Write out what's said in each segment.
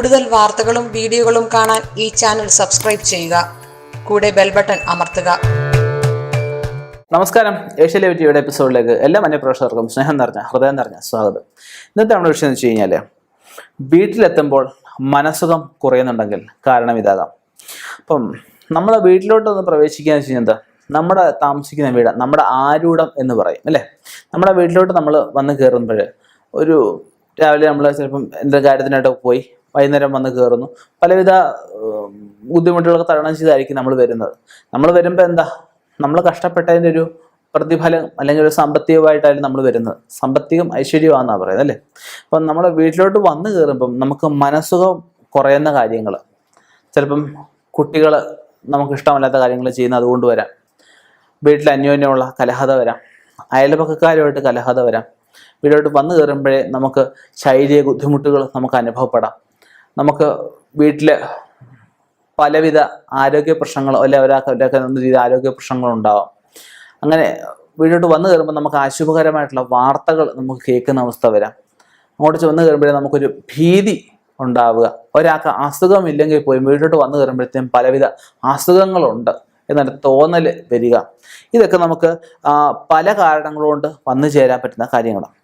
കൂടുതൽ വാർത്തകളും വീഡിയോകളും കാണാൻ ഈ ചാനൽ സബ്സ്ക്രൈബ് ചെയ്യുക. കൂടെ ബെൽ ബട്ടൺ അമർത്തുക. നമസ്കാരം. ഏഷ്യ ലൈവ് ടിവിയുടെ എപ്പിസോഡിലേക്ക് എല്ലാ മന്യപ്രേക്ഷകർക്കും സ്നേഹം നിറഞ്ഞ ഹൃദയം നിറഞ്ഞ സ്വാഗതം. ഇന്നത്തെ നമ്മുടെ വിഷയം എന്ന് വെച്ച് കഴിഞ്ഞാൽ വീട്ടിലെത്തുമ്പോൾ മനസ്സുഖം കുറയുന്നുണ്ടെങ്കിൽ കാരണം ഇതാകാം. അപ്പം നമ്മളെ വീട്ടിലോട്ട് ഒന്ന് പ്രവേശിക്കുക എന്ന് വെച്ച് നമ്മുടെ താമസിക്കുന്ന വീട് നമ്മുടെ ആരൂഢം എന്ന് പറയും അല്ലേ? നമ്മുടെ വീട്ടിലോട്ട് നമ്മൾ വന്ന് കയറുമ്പോൾ ഒരു രാവിലെ നമ്മൾ ചിലപ്പം എന്തെങ്കിലും കാര്യത്തിനായിട്ട് പോയി വൈകുന്നേരം വന്ന് കയറുന്നു പലവിധ ബുദ്ധിമുട്ടുകളൊക്കെ തരണം ചെയ്തായിരിക്കും നമ്മൾ വരുന്നത്. നമ്മൾ വരുമ്പോൾ എന്താ? നമ്മൾ കഷ്ടപ്പെട്ടതിന്റെ ഒരു പ്രതിഫലം അല്ലെങ്കിൽ ഒരു സാമ്പത്തികമായിട്ടായാലും നമ്മൾ വരുന്നത്. സാമ്പത്തികം ഐശ്വര്യമാണെന്നാണ് പറയുന്നത് അല്ലേ? അപ്പം നമ്മൾ വീട്ടിലോട്ട് വന്ന് കയറുമ്പം നമുക്ക് മനസ്സുഖം കുറയുന്ന കാര്യങ്ങൾ ചിലപ്പം കുട്ടികൾ നമുക്ക് ഇഷ്ടമല്ലാത്ത കാര്യങ്ങൾ ചെയ്യുന്ന അതുകൊണ്ട് വരാം. വീട്ടിൽ അന്യോന്യമുള്ള കലഹത വരാം. അയൽപക്കക്കാരുമായിട്ട് കലഹത വരാം. വീട്ടിലോട്ട് വന്നു കയറുമ്പോഴേ നമുക്ക് ശാരീരിക ബുദ്ധിമുട്ടുകൾ നമുക്ക് അനുഭവപ്പെടാം. നമുക്ക് വീട്ടിൽ പലവിധ ആരോഗ്യ പ്രശ്നങ്ങളോ അല്ലെ ഒരാൾക്ക് ഒരാൾക്ക് എന്ന രീതിയിൽ ആരോഗ്യ പ്രശ്നങ്ങളും ഉണ്ടാവാം അങ്ങനെ വീട്ടിലോട്ട് വന്നു കയറുമ്പോൾ നമുക്ക് അശുഭകരമായിട്ടുള്ള വാർത്തകൾ നമുക്ക് കേൾക്കുന്ന അവസ്ഥ വരാം. അങ്ങോട്ട് വന്നു കയറുമ്പോഴേ നമുക്കൊരു ഭീതി ഉണ്ടാവുക. ഒരാൾക്ക് അസുഖമില്ലെങ്കിൽ പോയി വീട്ടിലോട്ട് വന്നു കയറുമ്പോഴത്തേക്കും പലവിധ അസുഖങ്ങളുണ്ട് എന്നൊരു തോന്നൽ വരിക. ഇതൊക്കെ നമുക്ക് പല കാരണങ്ങളുകൊണ്ട് വന്നു ചേരാൻ പറ്റുന്ന കാര്യങ്ങളാണ്.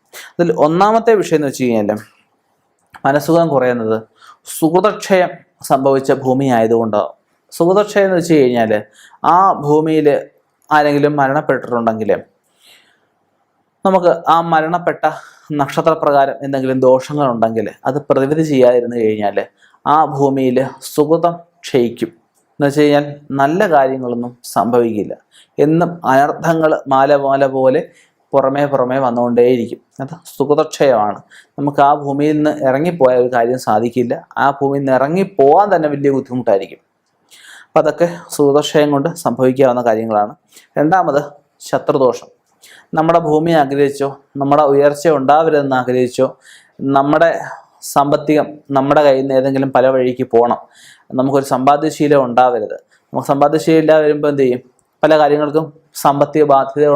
അതിൽ ഒന്നാമത്തെ വിഷയം എന്ന് വെച്ച് കഴിഞ്ഞാൽ മനസ്സുഖം കുറയുന്നത് സുഹൃതക്ഷയം സംഭവിച്ച ഭൂമി ആയതുകൊണ്ട് സുഹൃതക്ഷയം എന്ന് വെച്ച് കഴിഞ്ഞാൽ ആ ഭൂമിയിൽ ആരെങ്കിലും മരണപ്പെട്ടിട്ടുണ്ടെങ്കിൽ നമുക്ക് ആ മരണപ്പെട്ട നക്ഷത്രപ്രകാരം എന്തെങ്കിലും ദോഷങ്ങളുണ്ടെങ്കിൽ അത് പ്രതിവിധി ചെയ്യാതിരുന്നു കഴിഞ്ഞാൽ ആ ഭൂമിയിൽ സുഹൃതം ക്ഷയിക്കും. എന്ന് വെച്ച് കഴിഞ്ഞാൽ നല്ല കാര്യങ്ങളൊന്നും സംഭവിക്കില്ല. എന്നും അനർത്ഥങ്ങൾ മാല മാല പോലെ പുറമേ പുറമേ വന്നുകൊണ്ടേയിരിക്കും. അത് സുഖതക്ഷയമാണ് നമുക്ക് ആ ഭൂമിയിൽ നിന്ന് ഇറങ്ങിപ്പോയ ഒരു കാര്യം സാധിക്കില്ല. ആ ഭൂമിയിൽ നിന്ന് ഇറങ്ങിപ്പോകാൻ തന്നെ വലിയ ബുദ്ധിമുട്ടായിരിക്കും. അപ്പം അതൊക്കെ സുഖതക്ഷയം കൊണ്ട് സംഭവിക്കാവുന്ന കാര്യങ്ങളാണ്. രണ്ടാമത് ശത്രുദോഷം. നമ്മുടെ ഭൂമി ആഗ്രഹിച്ചോ നമ്മുടെ ഉയർച്ച ഉണ്ടാവരുതെന്ന് ആഗ്രഹിച്ചോ നമ്മുടെ സാമ്പത്തികം നമ്മുടെ കയ്യിൽ നിന്ന് ഏതെങ്കിലും പല വഴിക്ക് പോകണം. നമുക്കൊരു സമ്പാദ്യശീലം ഉണ്ടാവരുത്. നമുക്ക് സമ്പാദ്യശീലം ഇല്ലാതെ വരുമ്പോൾ എന്ത് ചെയ്യും? പല കാര്യങ്ങൾക്കും സാമ്പത്തിക ബാധ്യതകൾ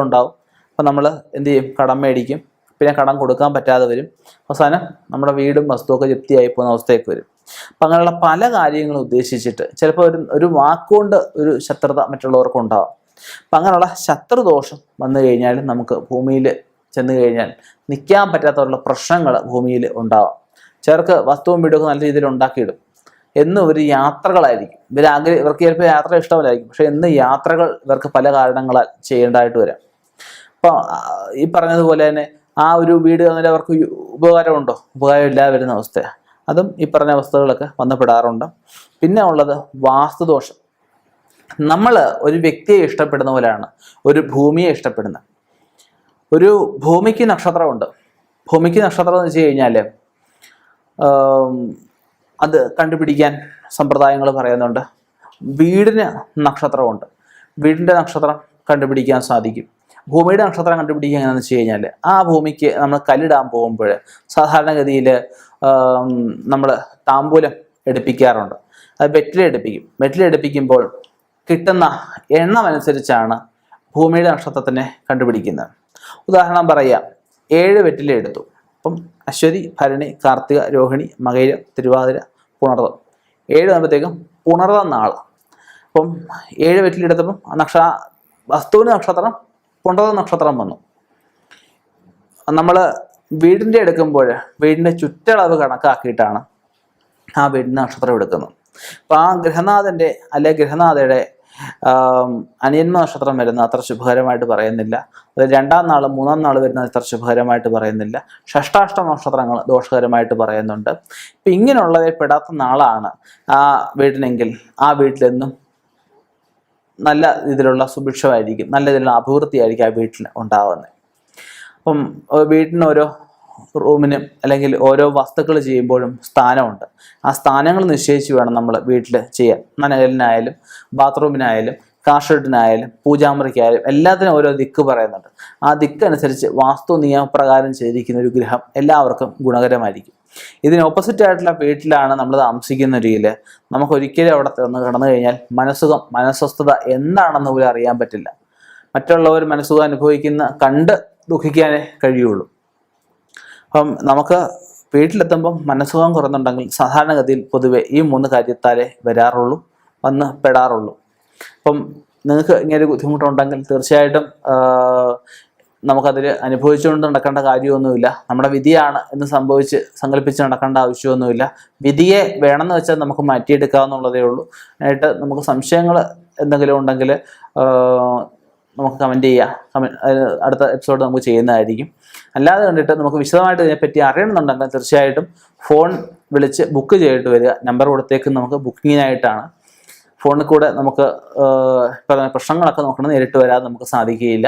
ഉണ്ടാവും അപ്പം നമ്മൾ എന്ത് ചെയ്യും? കടം മേടിക്കും. പിന്നെ കടം കൊടുക്കാൻ പറ്റാതെ വരും. അവസാനം നമ്മുടെ വീടും വസ്തുവൊക്കെ ജപ്തിയായി പോകുന്ന അവസ്ഥയൊക്കെ വരും. അപ്പം അങ്ങനെയുള്ള പല കാര്യങ്ങളും ഉദ്ദേശിച്ചിട്ട് ചിലപ്പോൾ ഒരു ഒരു വാക്കുകൊണ്ട് ഒരു ശത്രുത മറ്റുള്ളവർക്ക് ഉണ്ടാവാം. അപ്പം അങ്ങനെയുള്ള ശത്രുദോഷം വന്നു കഴിഞ്ഞാൽ നമുക്ക് ഭൂമിയിൽ ചെന്ന് കഴിഞ്ഞാൽ നിൽക്കാൻ പറ്റാത്തവരുള്ള പ്രശ്നങ്ങൾ ഭൂമിയിൽ ഉണ്ടാവാം. ചിലർക്ക് വസ്തുവും വീടൊക്കെ നല്ല രീതിയിൽ ഉണ്ടാക്കിയിടും. എന്ന് ഒരു യാത്രകളായിരിക്കും. ഇവർ ആഗ്രഹ ഇവർക്ക് ചിലപ്പോൾ യാത്ര ഇഷ്ടമല്ലായിരിക്കും. പക്ഷേ എന്ന് യാത്രകൾ ഇവർക്ക് പല കാരണങ്ങളാൽ ചെയ്യേണ്ടതായിട്ട് വരാം. അപ്പോൾ ഈ പറഞ്ഞതുപോലെ തന്നെ ആ ഒരു വീട് തന്നിട്ട് അവർക്ക് ഉപകാരമുണ്ടോ? ഉപകാരം ഇല്ലാതെ വരുന്ന അവസ്ഥയാണ് അതും ഈ പറഞ്ഞ അവസ്ഥകളൊക്കെ വന്നപ്പെടാറുണ്ട്. പിന്നെ ഉള്ളത് വാസ്തുദോഷം. നമ്മൾ ഒരു വ്യക്തിയെ ഇഷ്ടപ്പെടുന്ന പോലെയാണ് ഒരു ഭൂമിയെ ഇഷ്ടപ്പെടുന്ന ഒരു ഭൂമിക്ക് നക്ഷത്രമുണ്ട്. ഭൂമിക്ക് നക്ഷത്രം എന്ന് വെച്ച് കഴിഞ്ഞാൽ അത് കണ്ടുപിടിക്കാൻ സമ്പ്രദായങ്ങൾ പറയുന്നുണ്ട്. വീടിന് നക്ഷത്രമുണ്ട്. വീടിന്റെ നക്ഷത്രം കണ്ടുപിടിക്കാൻ സാധിക്കും. ഭൂമിയുടെ നക്ഷത്രം കണ്ടുപിടിക്കുക എങ്ങനെയാണെന്ന് വെച്ച് കഴിഞ്ഞാൽ ആ ഭൂമിക്ക് നമ്മൾ കല്ലിടാൻ പോകുമ്പോൾ സാധാരണഗതിയിൽ നമ്മൾ താമ്പൂലം എടുപ്പിക്കാറുണ്ട്. അത് വെറ്റിലെടുപ്പിക്കും വെറ്റിലെടുപ്പിക്കുമ്പോൾ കിട്ടുന്ന എണ്ണം അനുസരിച്ചാണ് ഭൂമിയുടെ നക്ഷത്രത്തിനെ കണ്ടുപിടിക്കുന്നത്. ഉദാഹരണം പറയാം ഏഴ് വെറ്റില എടുത്തു. അപ്പം അശ്വതി ഭരണി കാർത്തിക രോഹിണി മകയിരം തിരുവാതിര പുണർതം. ഏഴ് ആകുമ്പോഴത്തേക്കും പുണർതം നാൾ അപ്പം ഏഴ് വെറ്റിലെടുത്തപ്പം നക്ഷ വസ്തുവിന് നക്ഷത്രം പുണർതം നക്ഷത്രം വന്നു. നമ്മൾ വീടിന്റെ എടുക്കുമ്പോൾ വീടിന്റെ ചുറ്റളവ് കണക്കാക്കിയിട്ടാണ് ആ വീടിന്റെ നക്ഷത്രം എടുക്കുന്നത്. അപ്പം ആ ഗൃഹനാഥന്റെ അല്ലെ ഗൃഹനാഥയുടെ ആം, അനിയന്മ നക്ഷത്രം വരുന്നത് അത്ര ശുഭകരമായിട്ട് പറയുന്നില്ല. അത് രണ്ടാം നാൾ മൂന്നാം നാൾ വരുന്നത് അത്ര ശുഭകരമായിട്ട് പറയുന്നില്ല. ഷഷ്ടാഷ്ടമ നക്ഷത്രങ്ങൾ ദോഷകരമായിട്ട് പറയുന്നുണ്ട്. ഇപ്പം ഇങ്ങനെയുള്ളവയെ പെടാത്ത നാളാണ് ആ വീടിനെങ്കിൽ ആ വീട്ടിലെന്നും നല്ല ഇതിലുള്ള സുഭിക്ഷമായിരിക്കും നല്ല ഇതിലുള്ള അഭിവൃദ്ധിയായിരിക്കും ആ വീട്ടിൽ ഉണ്ടാവുന്നത്. അപ്പം വീട്ടിന് ഓരോ റൂമിനും അല്ലെങ്കിൽ ഓരോ വസ്തുക്കൾ ചെയ്യുമ്പോഴും സ്ഥാനമുണ്ട്. ആ സ്ഥാനങ്ങൾ നിശ്ചയിച്ച് വേണം നമ്മൾ വീട്ടിൽ ചെയ്യാൻ. നനകലിനായാലും ബാത്റൂമിനായാലും കാർഷെഡിനായാലും പൂജാമുറിക്കായാലും എല്ലാത്തിനും ഓരോ ദിക്ക് പറയുന്നുണ്ട്. ആ ദിക്ക് അനുസരിച്ച് വാസ്തു നിയമപ്രകാരം ചെയ്തിരിക്കുന്ന ഒരു ഗ്രഹം എല്ലാവർക്കും ഗുണകരമായിരിക്കും. ഇതിന് ഓപ്പോസിറ്റ് ആയിട്ടുള്ള വീട്ടിലാണ് നമ്മൾ താമസിക്കുന്ന രീതിയിൽ നമുക്ക് ഒരിക്കലും അവിടെ ഒന്ന് കടന്നു കഴിഞ്ഞാൽ മനസ്സുഖം മനസ്വസ്ഥത എന്താണെന്ന് പോലും അറിയാൻ പറ്റില്ല. മറ്റുള്ളവർ മനസ്സുഖം അനുഭവിക്കുന്ന കണ്ട് ദുഃഖിക്കാനേ കഴിയുള്ളൂ. അപ്പം നമുക്ക് വീട്ടിലെത്തുമ്പം മനസ്സുഖം കുറഞ്ഞുണ്ടെങ്കിൽ സാധാരണഗതിയിൽ പൊതുവെ ഈ മൂന്ന് കാര്യത്താലേ വരാറുള്ളൂ വന്ന് പെടാറുള്ളൂ. അപ്പം നിങ്ങൾക്ക് ഇങ്ങനെ ഒരു ബുദ്ധിമുട്ടുണ്ടെങ്കിൽ തീർച്ചയായിട്ടും നമുക്കതിൽ അനുഭവിച്ചുകൊണ്ട് നടക്കേണ്ട കാര്യമൊന്നുമില്ല. നമ്മുടെ വിധിയാണ് എന്ന് സംഭവിച്ച് സങ്കല്പിച്ച് നടക്കേണ്ട ആവശ്യമൊന്നുമില്ല. വിധിയെ വേണമെന്ന് വെച്ചാൽ നമുക്ക് മാറ്റിയെടുക്കാവുന്നുള്ളതേ ഉള്ളൂ. ആയിട്ട് നമുക്ക് സംശയങ്ങൾ എന്തെങ്കിലും ഉണ്ടെങ്കിൽ നമുക്ക് കമന്റ് ചെയ്യാം. കമൻ അടുത്ത എപ്പിസോഡ് നമുക്ക് ചെയ്യുന്നതായിരിക്കും. അല്ലാതെ കണ്ടിട്ട് നമുക്ക് വിശദമായിട്ട് ഇതിനെപ്പറ്റി അറിയണമെന്നുണ്ടെങ്കിൽ തീർച്ചയായിട്ടും ഫോൺ വിളിച്ച് ബുക്ക് ചെയ്തിട്ട് വരിക. നമ്പർ കൊടുത്തേക്ക് നമുക്ക് ബുക്കിങ്ങിനായിട്ടാണ് ഫോണിൽ കൂടെ നമുക്ക് പ്രശ്നങ്ങളൊക്കെ നോക്കണം നേരിട്ട് വരാതെ നമുക്ക് സാധിക്കുകയില്ല.